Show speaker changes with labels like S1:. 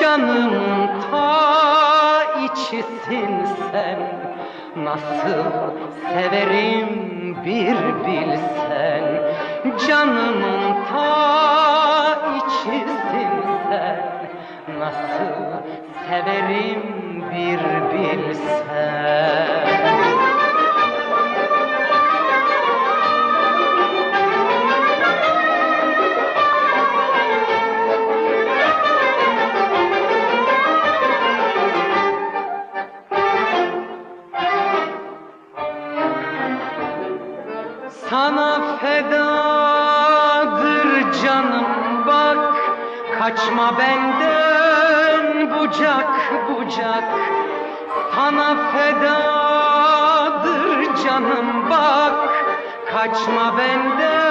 S1: Canımın ta içisin sen. Nasıl severim bir bilsen. Canımın ta içisin sen. Nasıl severim Sana fedadır canım bak. Kaçma benden bucak bucak. Sana fedadır canım bak. Kaçma benden